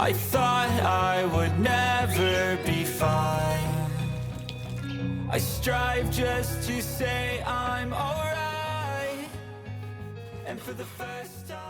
I thought I would never be fine. I strive just to say I'm alright. And for the first time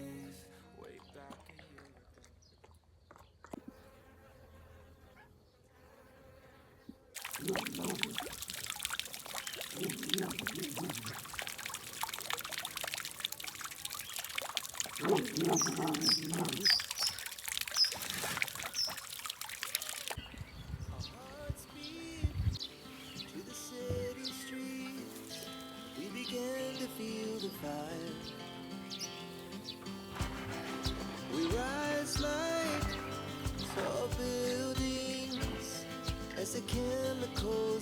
Thank you.